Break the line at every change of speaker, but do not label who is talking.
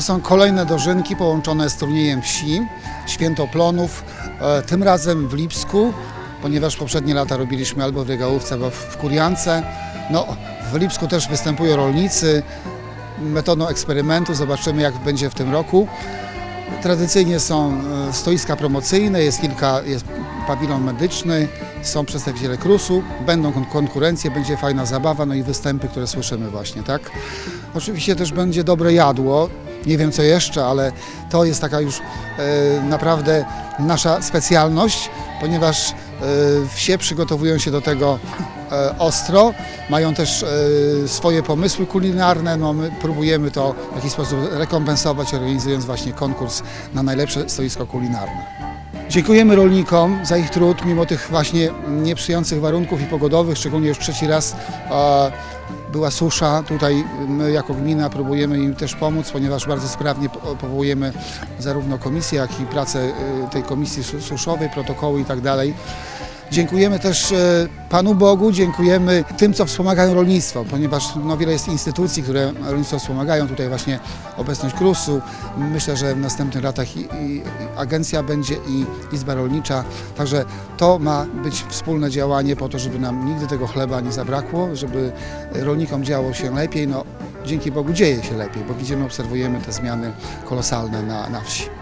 to są kolejne dożynki połączone z turniejem wsi, Święto Plonów, e, tym razem w Lipsku, ponieważ poprzednie lata robiliśmy albo w Regałówce, albo w- Kuriance. No, w Lipsku też występują rolnicy, metodą eksperymentu, zobaczymy jak będzie w tym roku. Tradycyjnie są e, stoiska promocyjne, jest kilka, jest pawilon medyczny, są przedstawiciele KRUS-u, będą kon- konkurencje, będzie fajna zabawa, no i występy, które słyszymy właśnie, tak? Oczywiście też będzie dobre jadło, nie wiem co jeszcze, ale to jest taka już e, naprawdę nasza specjalność, ponieważ e, wsie przygotowują się do tego e, ostro, mają też swoje pomysły kulinarne, no my próbujemy to w jakiś sposób rekompensować, organizując właśnie konkurs na najlepsze stoisko kulinarne. Dziękujemy rolnikom za ich trud, mimo tych właśnie nieprzyjających warunków i pogodowych, szczególnie już trzeci raz była susza. Tutaj my jako gmina próbujemy im też pomóc, ponieważ bardzo sprawnie po- powołujemy zarówno komisję, jak i pracę e, tej komisji su- suszowej, protokoły i tak. Dziękujemy też e, Panu Bogu, dziękujemy tym, co wspomagają rolnictwo, ponieważ no, wiele jest instytucji, które rolnictwo wspomagają. Tutaj właśnie obecność KRUS-u. Myślę, że w następnych latach i, i, i agencja będzie i Izba Rolnicza. Także to ma być wspólne działanie po to, żeby nam nigdy tego chleba nie zabrakło, żeby rolnikom działo się lepiej. No, dzięki Bogu dzieje się lepiej, bo widzimy, obserwujemy te zmiany kolosalne na, na wsi.